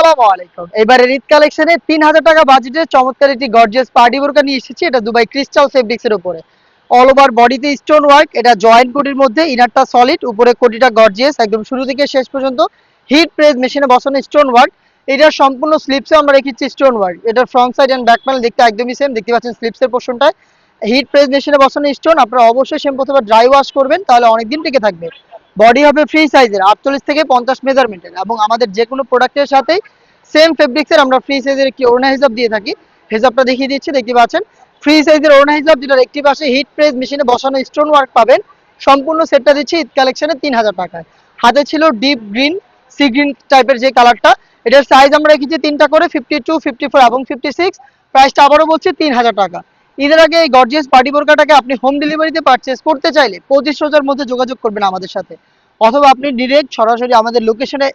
আসসালামু আলাইকুম। এবারে কালেকশনে তিন হাজার টাকা চমৎকার একটি গর্জিয়াস পার্টি বোরকা নিয়ে এসেছি। এটা দুবাই ক্রিস্টাল উপরে। অল ওভার বডিতে স্টোন ওয়ার্ক এটা জয়েন্ট কোটির মধ্যে ইনারটা সলিড উপরে কোটিটা গর্জিয়াস একদম শুরু থেকে শেষ পর্যন্ত। হিট প্রেস মেশিনে বসানো স্টোন ওয়ার্ক সম্পূর্ণ স্লিপসে আমরা রেখেছি স্টোন ওয়ার্ক এটার front side and back panel দেখতে একদমই সেম দেখতে পাচ্ছেন স্লিপসের পোর্শনটায় হিট প্রেস মেশিনে বসানো স্টোন আপনারা অবশ্যই শ্যাম্পু অথবা ড্রাই ওয়াশ করবেন, তাহলে অনেকদিন টিকে থাকবে। বডি হবে ফ্রি সাইজের আটচল্লিশ থেকে পঞ্চাশ মেজারমেন্টের এবং আমাদের যে কোনো প্রোডাক্টের সাথে সেম ফেব্রিক্সের আমরা ফ্রি সাইজের একটি ওড়না হিসাব দিয়ে থাকি। হিসাবটা দেখিয়ে দিচ্ছি, দেখতে পাচ্ছেন? ফ্রি সাইজের ওড়না হিসাব যেটার একটি পাশে হিট প্রেস মেশিনে বসানো স্টোন ওয়ার্ক পাবেন, সম্পূর্ণ সেটটা দিচ্ছি ঈদ কালেকশনে তিন হাজার টাকায়। হাতে ছিল ডিপ গ্রিন সি গ্রিন টাইপের যে কালারটা এটার সাইজ আমরা রেখেছি তিনটা করে ফিফটি টু ফিফটি ফোর এবং ফিফটি সিক্স প্রাইসটা আবারও বলছি তিন হাজার টাকা। ঈদের আগে এই গর্জিয়াস পার্টি বোরকাটাকে আপনি হোম ডেলিভারিতে পারচেস করতে চাইলে পঁচিশ হাজার মধ্যে যোগাযোগ করবেন আমাদের সাথে। অথবা আপনি ডিরেক্ট সরাসরি আমাদের লোকেশনে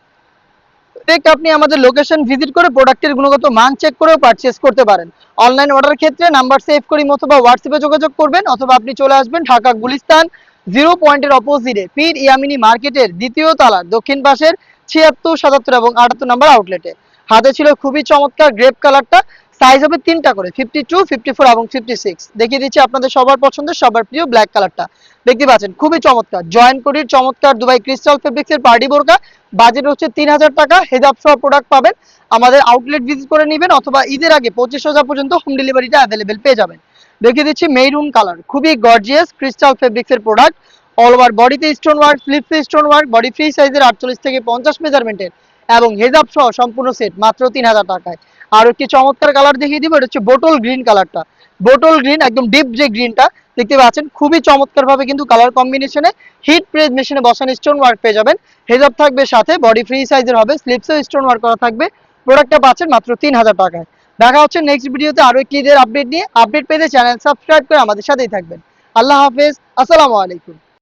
ডিরেক্ট আপনি আমাদের লোকেশন ভিজিট করে প্রোডাক্টের গুণগত মান চেক করেও পারচেস করতে পারেন। অনলাইন অর্ডার ক্ষেত্রে নাম্বার সেভ করি অথবা হোয়াটসঅ্যাপে যোগাযোগ করবেন অথবা আপনি চলে আসবেন ঢাকা গুলিস্তান জিরো পয়েন্টের অপোজিটে পীর ইয়ামিনী মার্কেটের দ্বিতীয় তলার দক্ষিণ পাশের ছিয়াত্তর, সাতাত্তর এবং আটাত্তর নাম্বার আউটলেটে হাতে ছিল খুবই চমৎকার গ্রেপ কালারটা সাইজ হবে তিনটা করে ফিফটি টু ফিফটি ফোর এবং ফিফটি সিক্স দেখিয়ে দিচ্ছি আপনাদের সবার পছন্দের, সবার প্রিয় ব্ল্যাক কালারটা দেখতে পাচ্ছেন, খুবই চমৎকার। জয়েন্ট কোটির চমৎকার দুবাই ক্রিস্টাল ফেব্রিক্স এর পার্টি বোরকা। বাজেট হচ্ছে তিন হাজার টাকা হেজাব সহ প্রোডাক্ট পাবেন। আমাদের আউটলেট ভিজিট করে নেবেন অথবা ঈদের আগে পঁচিশ হাজার পর্যন্ত হোম ডেলিভারিটা অ্যাভেলেবেল পেয়ে যাবেন। দেখিয়ে দিচ্ছি মেরুন কালার খুবই গর্জিয়াস ক্রিস্টাল ফেব্রিক্স এর প্রোডাক্ট অল ওভার বডিতে স্টোন ওয়ার্ক স্লিপসে স্টোন ওয়ার্ক বডি ফ্রি সাইজের আটচল্লিশ থেকে পঞ্চাশ মেজারমেন্টের এবং হেজাব সহ সম্পূর্ণ সেট মাত্র তিন হাজার টাকায়। আর একটি চমৎকার কালার দেখিয়ে দিব, এটা হচ্ছে বোটল গ্রিন কালারটা বোটল গ্রিন একদম ডিপ যে গ্রিনটা দেখতে পাচ্ছেন, খুবই চমৎকার ভাবে কিন্তু কালার কম্বিনেশনে হিট প্রেস মেশিনে বসানো স্টোন ওয়ার্ক পেয়ে যাবেন। হেজাব থাকবে সাথে বডি ফ্রি সাইজের হবে স্লিপসেও স্টোন ওয়ার্ক করা থাকবে। প্রোডাক্টটা পাচ্ছেন মাত্র তিন হাজার টাকায়। দেখা হচ্ছে নেক্সট ভিডিওতে আরও একটি আপডেট নিয়ে। আপডেট পেতে চ্যানেল সাবস্ক্রাইব করে আমাদের সাথেই থাকবেন। আল্লাহ হাফেজ, আসসালামু আলাইকুম।